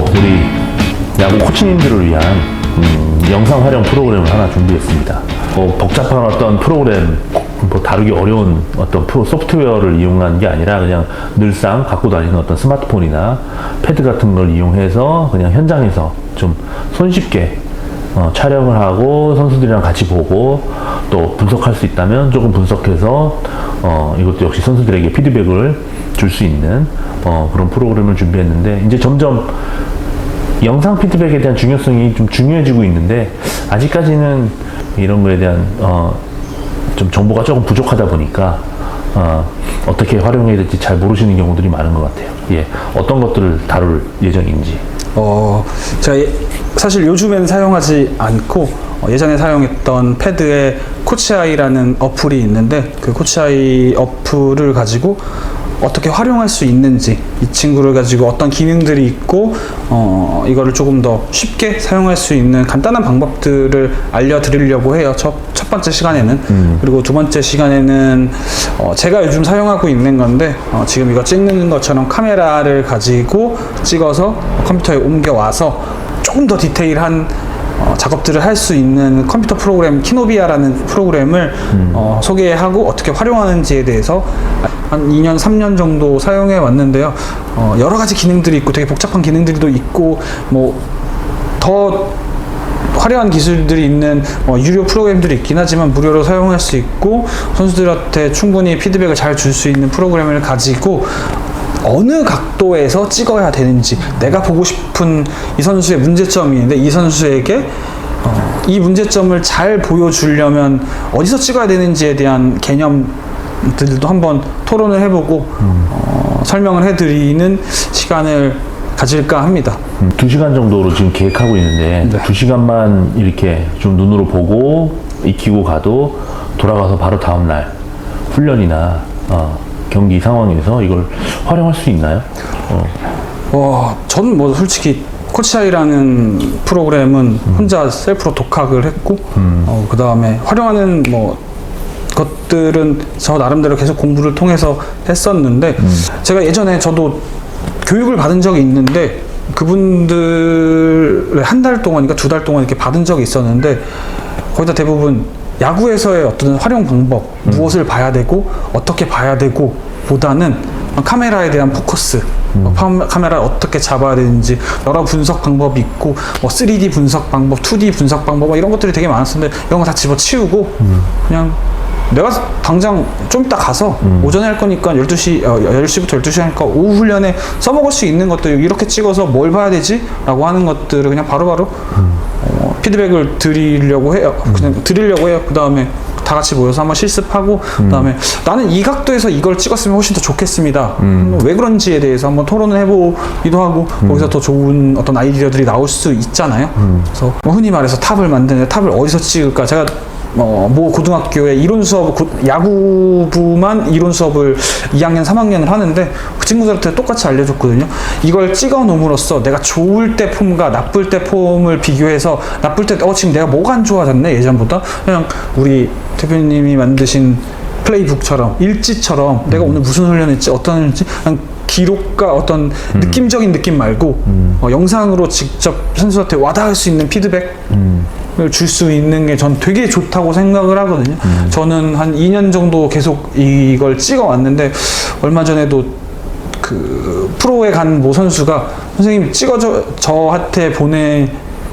우리 야구 코치님들을 위한 음, 영상 활용 프로그램을 하나 준비했습니다. 뭐 복잡한 어떤 프로그램, 뭐 다루기 어려운 어떤 프로 소프트웨어를 이용한 게 아니라 그냥 늘상 갖고 다니는 어떤 스마트폰이나 패드 같은 걸 이용해서 그냥 현장에서 좀 손쉽게 어, 촬영을 하고 선수들이랑 같이 보고 또 분석할 수 있다면 조금 분석해서 어, 이것도 역시 선수들에게 피드백을 줄 수 있는 어, 그런 프로그램을 준비했는데 이제 점점 영상 피드백에 대한 중요성이 좀 중요해지고 있는데 아직까지는 이런 거에 대한 어, 좀 정보가 조금 부족하다 보니까 어, 어떻게 활용해야 될지 잘 모르시는 경우들이 많은 것 같아요. 예, 어떤 것들을 다룰 예정인지. 어, 제가 예- 사실 요즘에는 사용하지 않고 어, 예전에 사용했던 패드에 코치아이라는 어플이 있는데 그 코치아이 어플을 가지고 어떻게 활용할 수 있는지 이 친구를 가지고 어떤 기능들이 있고 어, 이거를 조금 더 쉽게 사용할 수 있는 간단한 방법들을 알려드리려고 해요. 첫, 첫 번째 시간에는 그리고 두 번째 시간에는 어, 제가 요즘 사용하고 있는 건데 어, 지금 이거 찍는 것처럼 카메라를 가지고 찍어서 컴퓨터에 옮겨와서 조금 더 디테일한 어, 작업들을 할 수 있는 컴퓨터 프로그램 키노비아라는 프로그램을 어, 소개하고 어떻게 활용하는지에 대해서 한 2년, 3년 정도 사용해 왔는데요. 어, 여러 가지 기능들이 있고 되게 복잡한 기능들도 있고 뭐더 화려한 기술들이 있는 어, 유료 프로그램들이 있긴 하지만 무료로 사용할 수 있고 선수들한테 충분히 피드백을 잘 줄 수 있는 프로그램을 가지고 어느 각도에서 찍어야 되는지 내가 보고 싶은 이 선수의 문제점이 있는데 이 선수에게 어, 이 문제점을 잘 보여주려면 어디서 찍어야 되는지에 대한 개념들도 한번 토론을 해보고 어, 설명을 해드리는 시간을 가질까 합니다. 음, 두 시간 정도로 지금 계획하고 있는데 네. 두 시간만 이렇게 좀 눈으로 보고 익히고 가도 돌아가서 바로 다음 날 훈련이나 어, 경기 상황에서 이걸 활용할 수 있나요? 어, 와, 저는 뭐 솔직히 코치아이라는 프로그램은 혼자 셀프로 독학을 했고, 어, 그 다음에 활용하는 뭐 것들은 저 나름대로 계속 공부를 통해서 했었는데, 제가 예전에 저도 교육을 받은 적이 있는데, 그분들의 한달 동안인가 두 달 동안 이렇게 받은 적이 있었는데, 거의 다 대부분 야구에서의 어떤 활용 방법, 무엇을 봐야 되고, 어떻게 봐야 되고, 보다는 카메라에 대한 포커스, 뭐 파- 카메라를 어떻게 잡아야 되는지, 여러 분석 방법이 있고, 뭐 3D 분석 방법, 2D 분석 방법, 뭐 이런 것들이 되게 많았었는데, 이런 거 다 집어치우고, 그냥 내가 당장 좀 이따 가서 오전에 할 거니까 12시, 어, 10시부터 12시 하니까 오후 훈련에 써먹을 수 있는 것들 이렇게 찍어서 뭘 봐야 되지? 라고 하는 것들을 그냥 바로바로 어, 피드백을 드리려고 해요. 그냥 드리려고 해요. 그 다음에 다 같이 모여서 한번 실습하고, 그 다음에 나는 이 각도에서 이걸 찍었으면 훨씬 더 좋겠습니다. 음, 왜 그런지에 대해서 한번 토론을 해보기도 하고, 거기서 더 좋은 어떤 아이디어들이 나올 수 있잖아요. 그래서 뭐 흔히 말해서 탑을 만드는 탑을 어디서 찍을까? 제가 어, 모 고등학교의 이론 수업, 고- 야구부만 이론 수업을 2학년, 3학년을 하는데 그 친구들한테 똑같이 알려줬거든요. 이걸 찍어 놓음으로써 내가 좋을 때 폼과 나쁠 때 폼을 비교해서 나쁠 때, 어, 지금 내가 뭐가 안 좋아졌네, 예전보다. 그냥 우리 대표님이 만드신 플레이북처럼, 일지처럼 내가 오늘 무슨 훈련했지, 어떤 훈련했지, 그냥 기록과 어떤 느낌적인 느낌 말고 어, 영상으로 직접 선수한테 와닿을 수 있는 피드백? 을 줄 수 있는 게 전 되게 좋다고 생각을 하거든요. 저는 한 2년 정도 계속 이걸 찍어 왔는데 얼마 전에도 그 프로에 간 모 선수가 선생님 찍어줘 저한테 보내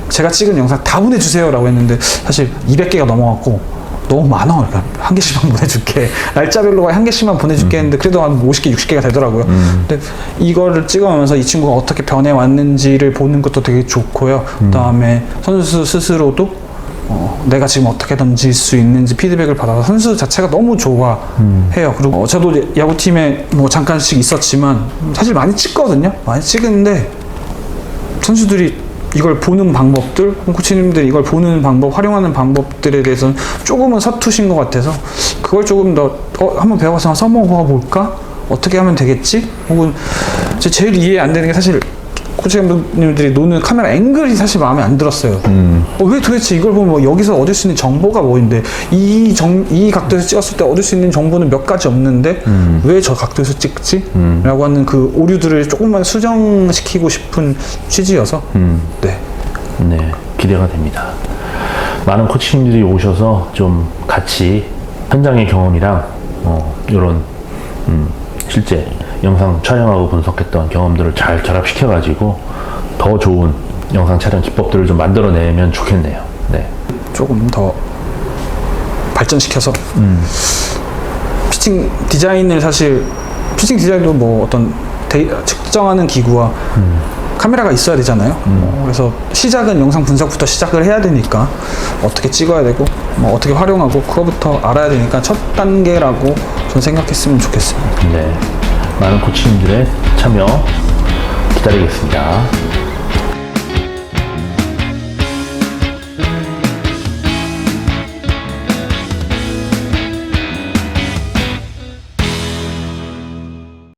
제가 찍은 영상 다 보내주세요라고 했는데 사실 200개가 넘어갔고 너무 많아. 그러니까 한 개씩만 보내줄게. 날짜별로 한 개씩만 보내줄게 했는데 그래도 한 50개, 60개가 되더라고요. 근데 이거를 찍어오면서 이 친구가 어떻게 변해왔는지를 보는 것도 되게 좋고요. 그 다음에 선수 스스로도 어, 내가 지금 어떻게 던질 수 있는지 피드백을 받아서 선수 자체가 너무 좋아해요. 그리고 어, 저도 야구팀에 뭐 잠깐씩 있었지만 사실 많이 찍거든요. 많이 찍는데 선수들이 이걸 보는 방법들, 코치님들이 이걸 보는 방법, 활용하는 방법들에 대해서는 조금은 서투신 것 같아서 그걸 조금 더 어, 한번 배워서 써먹어 볼까? 어떻게 하면 되겠지? 혹은 제 제일 이해 안 되는 게 사실 코치 감독님들이 노는 카메라 앵글이 사실 마음에 안 들었어요. 어, 왜 도대체 이걸 보면 뭐 여기서 얻을 수 있는 정보가 뭐인데 이, 정, 이 각도에서 찍었을 때 얻을 수 있는 정보는 몇 가지 없는데 왜저 각도에서 찍지? 라고 하는 그 오류들을 조금만 수정시키고 싶은 취지여서 네. 네, 기대가 됩니다. 많은 코치님들이 오셔서 좀 같이 현장의 경험이랑 어, 이런 음, 실제 영상 촬영하고 분석했던 경험들을 잘 결합시켜가지고 더 좋은 영상 촬영 기법들을 좀 만들어내면 좋겠네요. 네. 조금 더 발전시켜서 피칭 디자인을 사실 피칭 디자인도 뭐 어떤 데이, 측정하는 기구와 카메라가 있어야 되잖아요. 어, 그래서 시작은 영상 분석부터 시작을 해야 되니까 어떻게 찍어야 되고 뭐 어떻게 활용하고 그거부터 알아야 되니까 첫 단계라고 전 생각했으면 좋겠습니다. 네. 많은 코치님들의 참여 기다리겠습니다.